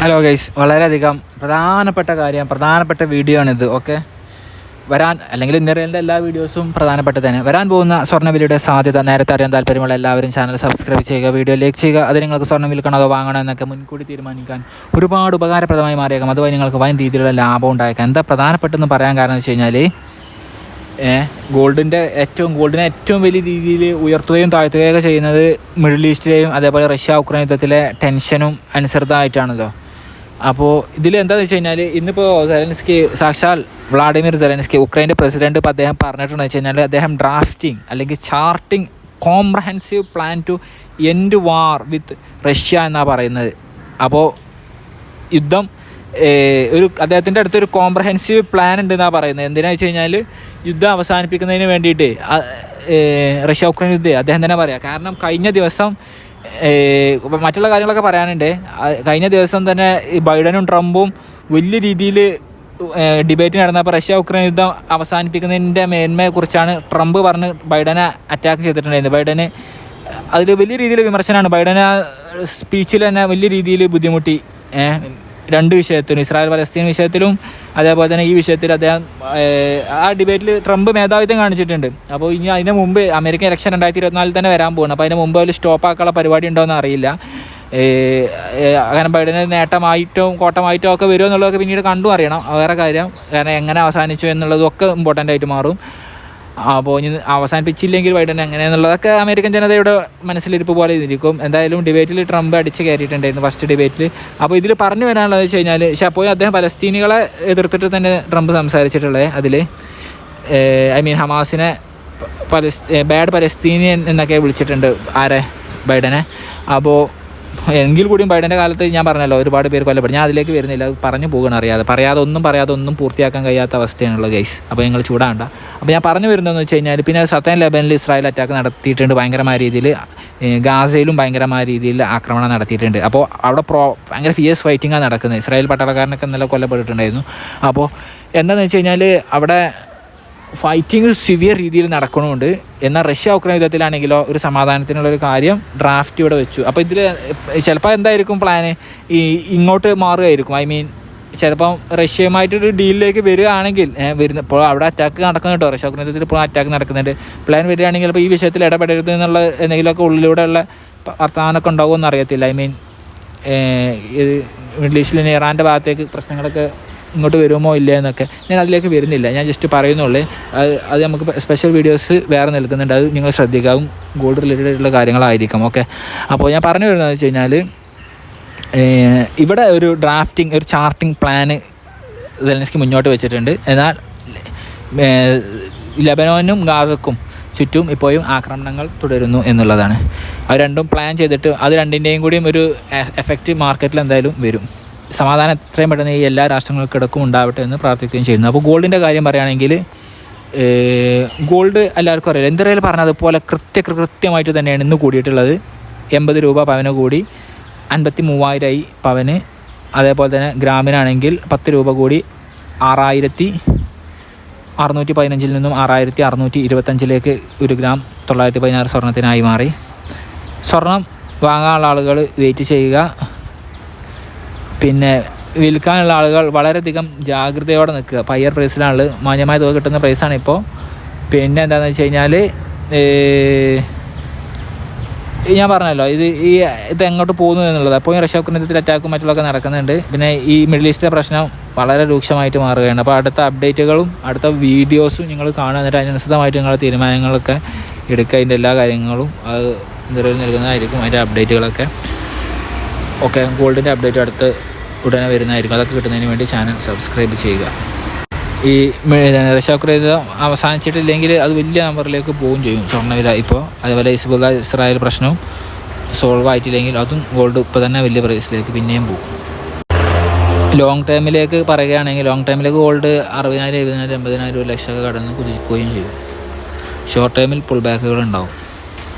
Hello guys വളരെയധികം പ്രധാനപ്പെട്ട കാര്യം പ്രധാനപ്പെട്ട വീഡിയോ ആണിത് ഓക്കെ വരാൻ അല്ലെങ്കിൽ ഇന്നറിയലിന്റെ എല്ലാ വീഡിയോസും പ്രധാനപ്പെട്ട തന്നെ. വരാൻ പോകുന്ന സ്വർണവിലയുടെ സാധ്യത നേരത്തെ അറിയാൻ താല്പര്യമുള്ള എല്ലാവരും ചാനൽ സബ്സ്ക്രൈബ് ചെയ്യുക വീഡിയോ ലൈക്ക് ചെയ്യുക. അത് നിങ്ങൾക്ക് സ്വർണം വിൽക്കണോ അതോ വാങ്ങണോ എന്നൊക്കെ മുൻകൂട്ടി തീരുമാനിക്കാൻ ഒരുപാട് ഉപകാരപ്രദമായി മാറിയേക്കാം. അതുവഴി നിങ്ങൾക്ക് വൻ രീതിയിലുള്ള ലാഭം ഉണ്ടായേക്കാം. എന്താ പ്രധാനപ്പെട്ടെന്ന് പറയാൻ കാരണം വെച്ച് കഴിഞ്ഞാൽ ഗോൾഡിന്റെ ഏറ്റവും ഗോൾഡിനെ ഏറ്റവും വലിയ രീതിയിൽ ഉയർത്തുകയും താഴ്ത്തുകയൊക്കെ ചെയ്യുന്നത് മിഡിൽ ഈസ്റ്റിലെയും അതേപോലെ റഷ്യ ഉക്രൈൻ യുദ്ധത്തിലെ ടെൻഷനും അനുസൃതമായിട്ടാണല്ലോ അപ്പോൾ ഇതിൽ എന്താണെന്ന് വെച്ച് കഴിഞ്ഞാൽ ഇന്നിപ്പോൾ സെലൻസ്കി സാക്ഷാൽ വ്ളാഡിമിർ സെലൻസ്കി ഉക്രൈന്റെ പ്രസിഡന്റ് ഇപ്പോൾ അദ്ദേഹം പറഞ്ഞിട്ടുണ്ടെന്ന് വെച്ച് കഴിഞ്ഞാൽ അദ്ദേഹം ഡ്രാഫ്റ്റിംഗ് അല്ലെങ്കിൽ charting comprehensive plan to end war with Russia എന്നാണ് പറയുന്നത്. അപ്പോൾ യുദ്ധം ഒരു അദ്ദേഹത്തിന്റെ അടുത്തൊരു കോംപ്രഹെൻസീവ് പ്ലാൻ ഉണ്ട് എന്നാണ് പറയുന്നത്. എന്തിനാ വെച്ച് കഴിഞ്ഞാൽ യുദ്ധം അവസാനിപ്പിക്കുന്നതിന് വേണ്ടിയിട്ട് റഷ്യ ഉക്രൈൻ യുദ്ധം അദ്ദേഹം തന്നെ പറയാം. കാരണം കഴിഞ്ഞ ദിവസം മറ്റുള്ള കാര്യങ്ങളൊക്കെ പറയാനുണ്ട്. കഴിഞ്ഞ ദിവസം തന്നെ ബൈഡനും ട്രംപും വലിയ രീതിയിൽ ഡിബേറ്റ് നടന്നപ്പോൾ റഷ്യ ഉക്രൈൻ യുദ്ധം അവസാനിപ്പിക്കുന്നതിന്റെ മേന്മയെക്കുറിച്ചാണ് ട്രംപ് പറഞ്ഞ് ബൈഡനെ അറ്റാക്ക് ചെയ്തിട്ടുണ്ടായിരുന്നത്. ബൈഡന് അതിൽ വലിയ രീതിയിൽ വിമർശനമാണ്. ബൈഡൻ ആ സ്പീച്ചിൽ തന്നെ വലിയ രീതിയിൽ ബുദ്ധിമുട്ടി. രണ്ട് വിഷയത്തിലും ഇസ്രായേൽ പലസ്തീൻ വിഷയത്തിലും അതേപോലെ തന്നെ ഈ വിഷയത്തിൽ അദ്ദേഹം ആ ഡിബേറ്റിൽ ട്രംപ് മേധാവിത്വം കാണിച്ചിട്ടുണ്ട്. അപ്പോൾ ഇനി അതിന് മുമ്പ് അമേരിക്കൻ ഇലക്ഷൻ രണ്ടായിരത്തി ഇരുപത്തിനാലിൽ തന്നെ വരാൻ പോകുന്നു അപ്പോൾ അതിന് മുമ്പ് അതിൽ സ്റ്റോപ്പ് ആക്കാനുള്ള പരിപാടി ഉണ്ടോ എന്ന് അറിയില്ല അങ്ങനെ ബൈഡന് നേട്ടമായിട്ടോ കോട്ടമായിട്ടോ ഒക്കെ വരുമോ എന്നുള്ളതൊക്കെ പിന്നീട് കണ്ടും അറിയണം. വേറെ കാര്യം കാരണം എങ്ങനെ അവസാനിച്ചു എന്നുള്ളതൊക്കെ ഇമ്പോർട്ടന്റ് ആയിട്ട് മാറും. അപ്പോൾ ഇനി അവസാനിപ്പിച്ചില്ലെങ്കിൽ ബൈഡൻ എങ്ങനെയാണെന്നുള്ളതൊക്കെ അമേരിക്കൻ ജനതയുടെ മനസ്സിലിരിപ്പ് പോലെ ഇരിക്കും. എന്തായാലും ഡിബേറ്റിൽ ട്രംപ് അടിച്ച് കയറിയിട്ടുണ്ടായിരുന്നു ഫസ്റ്റ് ഡിബേറ്റിൽ. അപ്പോൾ ഇതിൽ പറഞ്ഞു വരാനുള്ളത് വെച്ച് കഴിഞ്ഞാൽ അപ്പോൾ അദ്ദേഹം പലസ്തീനികളെ എതിർത്തിട്ട് തന്നെ ട്രംപ് സംസാരിച്ചിട്ടുള്ളത് അതിൽ. ഐ മീൻ ഹമാസിനെ പലസ് ബാഡ് പലസ്തീനിയൻ എന്നൊക്കെ വിളിച്ചിട്ടുണ്ട് ആരെ? ബൈഡനെ. അപ്പോൾ എങ്കിൽ കൂടിയും ബൈഡന്റെ കാലത്ത് ഞാൻ പറഞ്ഞല്ലോ ഒരുപാട് പേര് കൊല്ലപ്പെടും. ഞാൻ അതിലേക്ക് വരുന്നില്ല. പറഞ്ഞു പോകണം അറിയാതെ. പറയാതെ ഒന്നും പറയാതെ ഒന്നും പൂർത്തിയാക്കാൻ കഴിയാത്ത അവസ്ഥയാണുള്ളത് ഗൈസ് അപ്പോൾ നിങ്ങൾ ചൂടാണ്ട അപ്പോൾ ഞാൻ പറഞ്ഞു വരുന്നതെന്ന് വെച്ച് കഴിഞ്ഞാൽ പിന്നെ സത്തൻ ലെബനിൽ ഇസ്രായേൽ അറ്റാക്ക് നടത്തിയിട്ടുണ്ട് ഭയങ്കരമായ രീതിയിൽ ഗാസയിലും ഭയങ്കരമായ രീതിയിൽ ആക്രമണം നടത്തിയിട്ടുണ്ട്. അപ്പോൾ അവിടെ പ്രോ ഭയങ്കര ഫിയേഴ്സ് ഫൈറ്റിങ്ങാണ് നടക്കുന്നത്. ഇസ്രായേൽ പട്ടാളക്കാരനൊക്കെ നല്ല കൊല്ലപ്പെട്ടിട്ടുണ്ടായിരുന്നു. അപ്പോൾ എന്താണെന്ന് വെച്ച് കഴിഞ്ഞാൽ അവിടെ ഫൈറ്റിംഗ് സിവിയർ രീതിയിൽ നടക്കണമുണ്ട് എന്നാൽ റഷ്യ ഉക്രൈൻ യുദ്ധത്തിലാണെങ്കിലോ ഒരു സമാധാനത്തിനുള്ള ഒരു കാര്യം ഡ്രാഫ്റ്റ് ഇവിടെ വെച്ചു. അപ്പോൾ ഇതിൽ ചിലപ്പോൾ എന്തായിരിക്കും പ്ലാന് ഈ ഇങ്ങോട്ട് മാറുകയായിരിക്കും. ഐ മീൻ ചിലപ്പം റഷ്യയുമായിട്ടൊരു ഡീലിലേക്ക് വരികയാണെങ്കിൽ വരുന്ന ഇപ്പോൾ അവിടെ അറ്റാക്ക് നടക്കുന്നുണ്ട് റഷ്യ ഉക്രൈൻ യുദ്ധത്തിൽ ഇപ്പോൾ അറ്റാക്ക് നടക്കുന്നുണ്ട്. പ്ലാൻ വരികയാണെങ്കിൽ അപ്പോൾ ഈ വിഷയത്തിൽ ഇടപെടരുത് എന്നുള്ള എന്തെങ്കിലുമൊക്കെ ഉള്ളിലൂടെയുള്ള വർത്തമാനമൊക്കെ ഉണ്ടാവുമെന്ന് അറിയത്തില്ല ഐ മീൻ മിഡിൽ ഈസ്റ്റിൽ ഇറാന്റെ ഭാഗത്തേക്ക് പ്രശ്നങ്ങളൊക്കെ ഇങ്ങോട്ട് വരുമോ ഇല്ല എന്നൊക്കെ. ഞാൻ അതിലേക്ക് വരുന്നില്ല. ഞാൻ ജസ്റ്റ് പറയുന്നുള്ളൂ അത് നമുക്ക് സ്പെഷ്യൽ വീഡിയോസ് വേറെ നിൽക്കുന്നുണ്ട് അത് നിങ്ങൾ ശ്രദ്ധിക്കാവും. ഗോൾഡ് റിലേറ്റഡ് കാര്യങ്ങളായിരിക്കും. ഓക്കെ അപ്പോൾ ഞാൻ പറഞ്ഞു വരുന്നത് വെച്ച് കഴിഞ്ഞാൽ ഇവിടെ ഒരു ഡ്രാഫ്റ്റിംഗ് ഒരു ചാർട്ടിംഗ് പ്ലാന് സെലൻസ്കി മുന്നോട്ട് വെച്ചിട്ടുണ്ട്. എന്നാൽ ലബനോനും ഗാസക്കും ചുറ്റും ഇപ്പോഴും ആക്രമണങ്ങൾ തുടരുന്നു എന്നുള്ളതാണ്. അത് രണ്ടും പ്ലാൻ ചെയ്തിട്ട് അത് രണ്ടിന്റെയും കൂടിയും ഒരു എഫക്റ്റ് മാർക്കറ്റിൽ എന്തായാലും വരും. സമാധാനം എത്രയും പെട്ടെന്ന് ഈ എല്ലാ രാഷ്ട്രങ്ങൾക്കിടക്കും ഉണ്ടാവട്ടെ എന്ന് പ്രാർത്ഥിക്കുകയും ചെയ്യുന്നു. അപ്പോൾ ഗോൾഡിന്റെ കാര്യം പറയുകയാണെങ്കിൽ ഗോൾഡ് എല്ലാവർക്കും അറിയില്ല എന്തെങ്കിലും പറഞ്ഞതുപോലെ കൃത്യ കൃത്യമായിട്ട് തന്നെയാണ് ഇന്ന് കൂടിയിട്ടുള്ളത്. എൺപത് രൂപ പവന് കൂടി അൻപത്തി മൂവായിരമായി പവന്. അതേപോലെ തന്നെ ഗ്രാമിനാണെങ്കിൽ പത്ത് രൂപ കൂടി ആറായിരത്തി അറുന്നൂറ്റി പതിനഞ്ചിൽ നിന്നും ആറായിരത്തി അറുന്നൂറ്റി ഇരുപത്തഞ്ചിലേക്ക് ഒരു ഗ്രാം തൊള്ളായിരത്തി പതിനാറ് സ്വർണത്തിനായി മാറി. സ്വർണം വാങ്ങാനുള്ള ആളുകൾ വെയിറ്റ് ചെയ്യുക. പിന്നെ വിൽക്കാനുള്ള ആളുകൾ വളരെയധികം ജാഗ്രതയോടെ നിൽക്കുക. പയ്യർ പ്രൈസിലാണ് മാന്യമായ തുക കിട്ടുന്ന പ്രൈസാണ് ഇപ്പോൾ. പിന്നെ എന്താണെന്ന് വെച്ച് കഴിഞ്ഞാൽ ഞാൻ പറഞ്ഞല്ലോ ഇത് ഈ ഇത് എങ്ങോട്ട് പോകുന്നു എന്നുള്ളത്. അപ്പോൾ ഈ റഷ്യ ഉക്രൈനത്തിൽ അറ്റാക്കും മറ്റുള്ളതൊക്കെ നടക്കുന്നുണ്ട്. പിന്നെ ഈ മിഡിൽ ഈസ്റ്റിലെ പ്രശ്നം വളരെ രൂക്ഷമായിട്ട് മാറുകയാണ്. അപ്പോൾ അടുത്ത അപ്ഡേറ്റുകളും അടുത്ത വീഡിയോസും നിങ്ങൾ കാണുക. എന്നിട്ട് അതിനനുസൃതമായിട്ട് നിങ്ങളുടെ തീരുമാനങ്ങളൊക്കെ എടുക്കുക. അതിന്റെ എല്ലാ കാര്യങ്ങളും അത് നിറവിൽ നൽകുന്നതായിരിക്കും. അതിന്റെ അപ്ഡേറ്റുകളൊക്കെ ഓക്കെ ഗോൾഡിന്റെ അപ്ഡേറ്റ് അടുത്ത് ഉടനെ വരുന്നതായിരിക്കും. അതൊക്കെ കിട്ടുന്നതിന് വേണ്ടി ചാനൽ സബ്സ്ക്രൈബ് ചെയ്യുക. ഈ രക്ഷാക്രിയത അവസാനിച്ചിട്ടില്ലെങ്കിൽ അത് വലിയ നമ്പറിലേക്ക് പോവുകയും ചെയ്യും. സ്വർണവില ഇപ്പോൾ അതേപോലെ ഇസ്ബുല ഇസ്രായേൽ പ്രശ്നവും സോൾവ് ആയിട്ടില്ലെങ്കിൽ അതും ഗോൾഡ് ഇപ്പോൾ തന്നെ വലിയ പ്രൈസിലേക്ക് പിന്നെയും പോകും. ലോങ് ടേമിലേക്ക് പറയുകയാണെങ്കിൽ ലോങ് ടേമിലേക്ക് ഗോൾഡ് അറുപതിനായിരം എഴുപതിനായിരം എൺപതിനായിരം ഒരു ലക്ഷമൊക്കെ കടന്ന് കുതിക്കുകയും ചെയ്യും. ഷോർട്ട് ടൈമിൽ പുൾ ബാക്കുകൾ ഉണ്ടാവും.